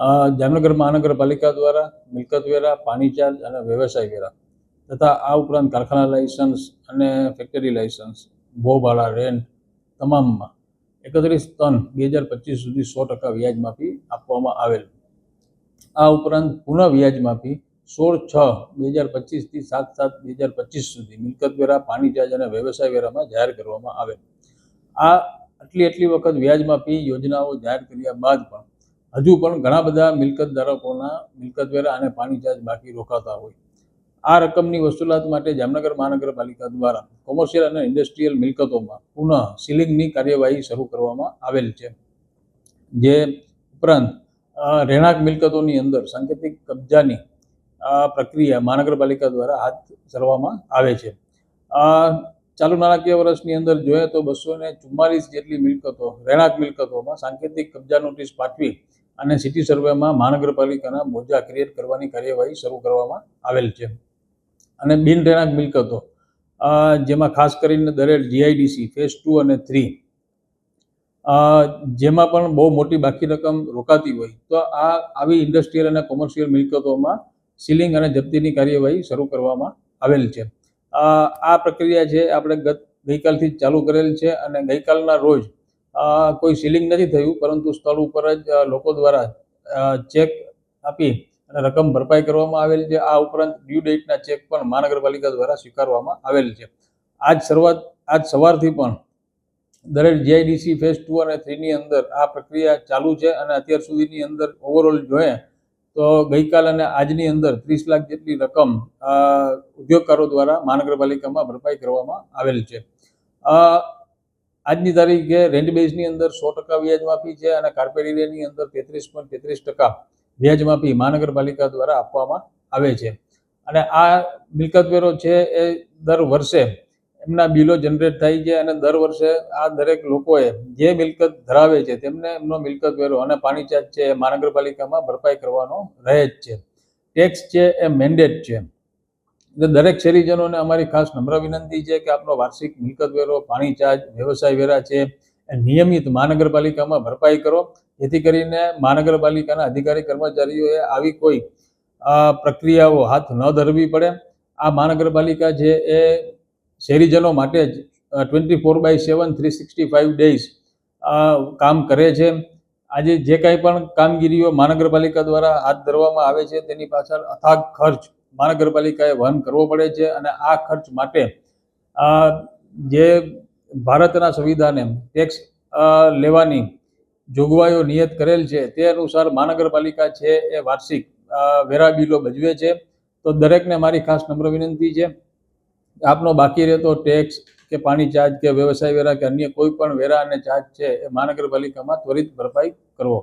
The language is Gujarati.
જામનગર મહાનગરપાલિકા દ્વારા મિલકત વેરા, પાણી ચાર્જ અને વ્યવસાય વેરા તથા આ ઉપરાંત કારખાના લાયસન્સ અને ફેક્ટરી લાયસન્સ ભોભાડા રેન્ટ તમામમાં એકત્રીસ ત્રણ બે હજાર પચીસ સુધી સો ટકા વ્યાજ માફી આપવામાં આવેલ. આ ઉપરાંત પુનઃ વ્યાજ માફી સોળ છ બે હજાર પચીસથી સાત સાત બે હજાર પચીસ સુધી મિલકત વેરા, પાણી ચાર્જ અને વ્યવસાય વેરામાં જાહેર કરવામાં આવેલ. આ આટલી આટલી વખત વ્યાજ માફી યોજનાઓ જાહેર કર્યા બાદ પણ હજુ પણ ઘણા બધા મિલકત ધારકોના મિલકત વેરા અને પાણી ચાર્જ બાકી રોકાતા હોય. આ રકમની વસૂલાત માટે જામનગર મહાનગરપાલિકા દ્વારા કોમર્શિયલ અને ઇન્ડસ્ટ્રીયલ મિલકતોમાં પુનઃ સીલિંગની કાર્યવાહી શરૂ કરવામાં આવેલ છે. જે ઉપરાંત રહેણાંક મિલકતોની અંદર સાંકેતિક કબજાની પ્રક્રિયા મહાનગરપાલિકા દ્વારા હાથ ધરવામાં આવે છે. આ ચાલુ નાણાકીય વર્ષની અંદર જોઈએ તો બસો ને ચુમ્માલીસ જેટલી મિલકતો, રહેણાંક મિલકતોમાં સાંકેતિક કબજા નોટિસ પાઠવી અને સિટી સર્વેમાં મહાનગરપાલિકાના મોજા ક્રિએટ કરવાની કાર્યવાહી શરૂ કરવામાં આવેલ છે. અને બિન રહેણાંક મિલકતો જેમાં ખાસ કરીને દરેક જીઆઈડીસી ફેઝ ટુ અને થ્રી જેમાં પણ બહુ મોટી બાકી રકમ રોકાતી હોય, તો આ આવી ઇન્ડસ્ટ્રીયલ અને કોમર્શિયલ મિલકતોમાં સીલિંગ અને જપ્તીની કાર્યવાહી શરૂ કરવામાં આવેલ છે. આ પ્રક્રિયા છે, આપણે ગત ગઈકાલથી ચાલુ કરેલ છે અને ગઈકાલના રોજ કોઈ સીલિંગ નથી થયું, પરંતુ સ્થળ ઉપર જ લોકો દ્વારા ચેક આપી અને રકમ ભરપાઈ કરવામાં આવેલ છે. આ ઉપરાંત ડ્યુ ડેટના ચેક પણ મહાનગરપાલિકા દ્વારા સ્વીકારવામાં આવેલ છે. આજ શરૂઆત, આજ સવારથી પણ દરેક જીઆઈડીસી ફેઝ ટુ અને થ્રીની અંદર આ પ્રક્રિયા ચાલુ છે અને અત્યાર સુધીની અંદર ઓવરઓલ જોઈએ તો ગઈકાલ અને આજની અંદર ત્રીસ લાખ જેટલી રકમ ઉદ્યોગકારો દ્વારા મહાનગરપાલિકામાં ભરપાઈ કરવામાં આવેલ છે. આજની તારીખે રેન્ટ બેઝની અંદર સો ટકા વ્યાજ માફી છે અને કાર્પેટ એરિયાની અંદર તેત્રીસ પોઈન્ટ તેત્રીસ ટકા વ્યાજ માફી મહાનગરપાલિકા દ્વારા આપવામાં આવે છે. અને આ મિલકત વેરો છે એ દર વર્ષે એમના બિલો જનરેટ થાય છે અને દર વર્ષે આ દરેક લોકોએ જે મિલકત ધરાવે છે તેમને એમનો મિલકત વેરો અને પાણી ચાર્જ છે એ મહાનગરપાલિકામાં ભરપાઈ કરવાનો રહે જ છે. ટેક્સ છે એ મેન્ડેટ છે. દરેક શહેરીજનોને અમારી ખાસ નમ્ર વિનંતી છે કે આપનો વાર્ષિક મિલકત વેરો, પાણી ચાર્જ, વ્યવસાય વેરા છે એ નિયમિત મહાનગરપાલિકામાં ભરપાઈ કરો. જેથી કરીને મહાનગરપાલિકાના અધિકારી કર્મચારીઓએ આવી કોઈ પ્રક્રિયાઓ હાથ ન ધરવી પડે. આ મહાનગરપાલિકા છે એ શહેરીજનો માટે જ twenty four by seven three sixty five days કામ કરે છે. આજે જે કાંઈ પણ કામગીરીઓ મહાનગરપાલિકા દ્વારા હાથ ધરવામાં આવે છે, તેની પાછળ અથાગ ખર્ચ મહાનગરપાલિકાએ વહન કરવો પડે છે અને આ ખર્ચ માટે જે ભારતના સંવિધાને ટેક્સ લેવાની જોગવાઈઓ નિયત કરેલ છે તે અનુસાર મહાનગરપાલિકા છે એ વાર્ષિક વેરા બિલો ભજવે છે. તો દરેકને મારી ખાસ નમ્ર વિનંતી છે. આપનો બાકી રહેતો ટેક્સ કે પાણી ચાર્જ કે વ્યવસાય વેરા કે અન્ય કોઈ પણ વેરા અને ચાર્જ છે એ મહાનગરપાલિકામાં ત્વરિત ભરપાઈ કરવો.